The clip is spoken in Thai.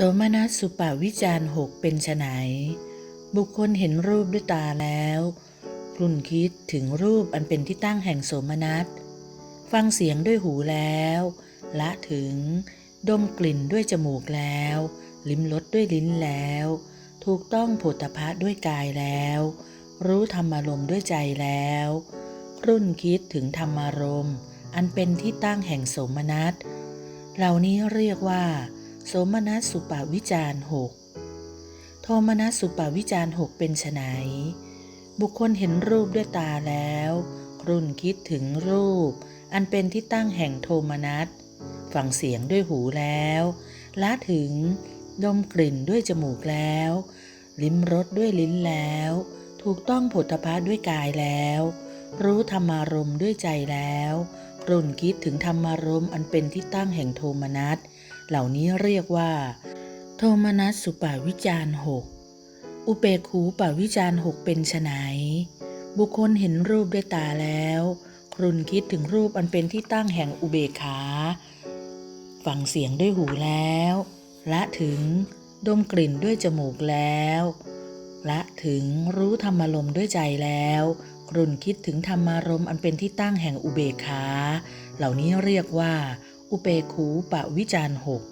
สมนัสสุปวิจารหกเป็นไฉนบุคคลเห็นรูปด้วยตาแล้วคลุ่นคิดถึงรูปอันเป็นที่ตั้งแห่งโสมนัส ฟังเสียงด้วยหูแล้ว ละถึง ดมกลิ่นด้วยจมูกแล้ว ลิ้มรสด้วยลิ้นแล้ว ถูกต้องโผฏฐะด้วยกายแล้ว รู้ธรรมารมด้วยใจแล้วรุ่นคิดถึงธรรมารมอันเป็นที่ตั้งแห่งโสมนัส เหล่านี้เรียกว่า โสมนัสสุปวิจารหกโทมนัสสุปวิจารหกเป็นไฉนบุคคลเห็นรูปด้วยตาแล้ว ครุ่นคิดถึงรูป อันเป็นที่ตั้งแห่งโทมนัสฟังเสียงด้วยหูแล้วละถึงดมกลิ่นด้วยจมูกแล้ว ลิ้มรสด้วยลิ้นแล้ว ถูกต้องผลพะด้วยกายแล้ว รู้ธรรมารมณ์ด้วยใจแล้วกรุ่นคิดถึงธรรมารมณ์อันเป็นที่ตั้งแห่งโทมนัส เหล่านี้เรียกว่า โทมนัสสุปาวิจารหกอุเปกขูปาวิจารหกเป็นไฉนบุคคลเห็นรูปด้วยตาแล้ว ครุนคิดถึงรูปอันเป็นที่ตั้งแห่งอุเบกขาฟังเสียงด้วยหูแล้วละถึงดมกลิ่นด้วยจมูกแล้วละถึงรู้ธรรมารมด้วยใจแล้ว ครุนคิดถึงธรรมารมอันเป็นที่ตั้งแห่งอุเบกขา เหล่านี้เรียกว่า อุเปขูปะวิจารหก